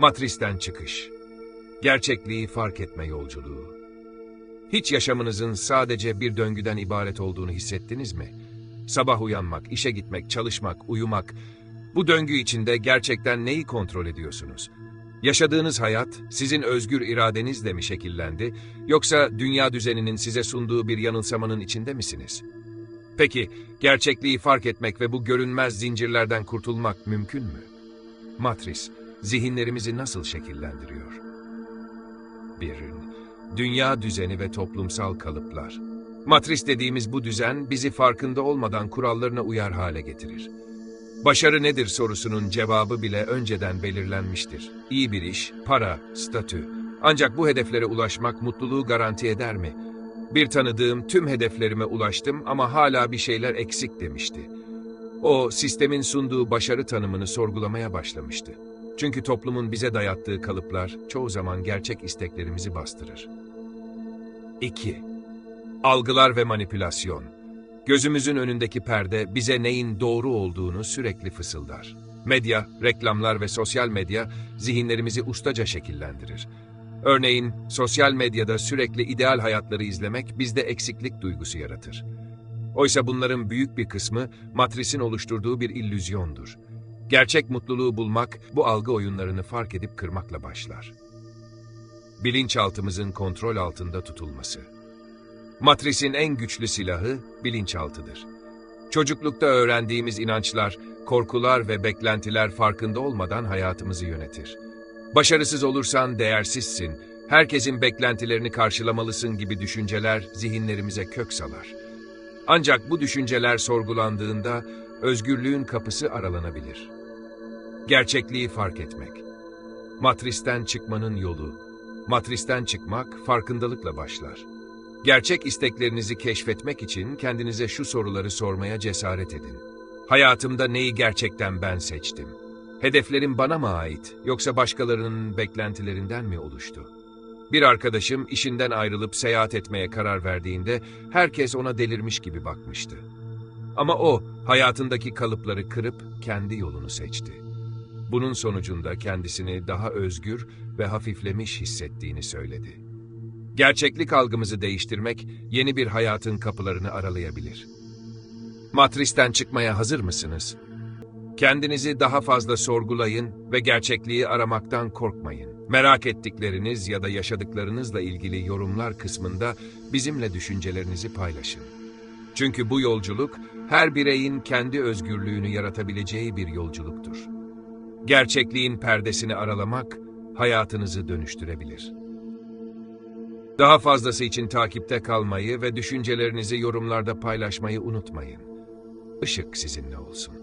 Matristen çıkış. Gerçekliği fark etme yolculuğu. Hiç yaşamınızın sadece bir döngüden ibaret olduğunu hissettiniz mi? Sabah uyanmak, işe gitmek, çalışmak, uyumak. Bu döngü içinde gerçekten neyi kontrol ediyorsunuz? Yaşadığınız hayat sizin özgür iradenizle mi şekillendi yoksa dünya düzeninin size sunduğu bir yanılsamanın içinde misiniz? Peki gerçekliği fark etmek ve bu görünmez zincirlerden kurtulmak mümkün mü? Matris, zihinlerimizi nasıl şekillendiriyor? 1. Dünya düzeni ve toplumsal kalıplar. Matris dediğimiz bu düzen bizi farkında olmadan kurallarına uyar hale getirir. Başarı nedir sorusunun cevabı bile önceden belirlenmiştir. İyi bir iş, para, statü. Ancak bu hedeflere ulaşmak mutluluğu garanti eder mi? Bir tanıdığım tüm hedeflerime ulaştım ama hala bir şeyler eksik demişti. O sistemin sunduğu başarı tanımını sorgulamaya başlamıştı. Çünkü toplumun bize dayattığı kalıplar çoğu zaman gerçek isteklerimizi bastırır. 2. Algılar ve manipülasyon. Gözümüzün önündeki perde bize neyin doğru olduğunu sürekli fısıldar. Medya, reklamlar ve sosyal medya zihinlerimizi ustaca şekillendirir. Örneğin sosyal medyada sürekli ideal hayatları izlemek bizde eksiklik duygusu yaratır. Oysa bunların büyük bir kısmı matrisin oluşturduğu bir illüzyondur. Gerçek mutluluğu bulmak bu algı oyunlarını fark edip kırmakla başlar. Bilinçaltımızın kontrol altında tutulması. Matrisin en güçlü silahı bilinçaltıdır. Çocuklukta öğrendiğimiz inançlar, korkular ve beklentiler farkında olmadan hayatımızı yönetir. Başarısız olursan değersizsin, herkesin beklentilerini karşılamalısın gibi düşünceler zihinlerimize kök salar. Ancak bu düşünceler sorgulandığında özgürlüğün kapısı aralanabilir. Gerçekliği fark etmek. Matristen çıkmanın yolu. Matristen çıkmak farkındalıkla başlar. Gerçek isteklerinizi keşfetmek için kendinize şu soruları sormaya cesaret edin. Hayatımda neyi gerçekten ben seçtim? Hedeflerim bana mı ait yoksa başkalarının beklentilerinden mi oluştu? Bir arkadaşım işinden ayrılıp seyahat etmeye karar verdiğinde herkes ona delirmiş gibi bakmıştı. Ama o hayatındaki kalıpları kırıp kendi yolunu seçti. Bunun sonucunda kendisini daha özgür ve hafiflemiş hissettiğini söyledi. Gerçeklik algımızı değiştirmek yeni bir hayatın kapılarını aralayabilir. Matristen çıkmaya hazır mısınız? Kendinizi daha fazla sorgulayın ve gerçekliği aramaktan korkmayın. Merak ettikleriniz ya da yaşadıklarınızla ilgili yorumlar kısmında bizimle düşüncelerinizi paylaşın. Çünkü bu yolculuk her bireyin kendi özgürlüğünü yaratabileceği bir yolculuktur. Gerçekliğin perdesini aralamak hayatınızı dönüştürebilir. Daha fazlası için takipte kalmayı ve düşüncelerinizi yorumlarda paylaşmayı unutmayın. Işık sizinle olsun.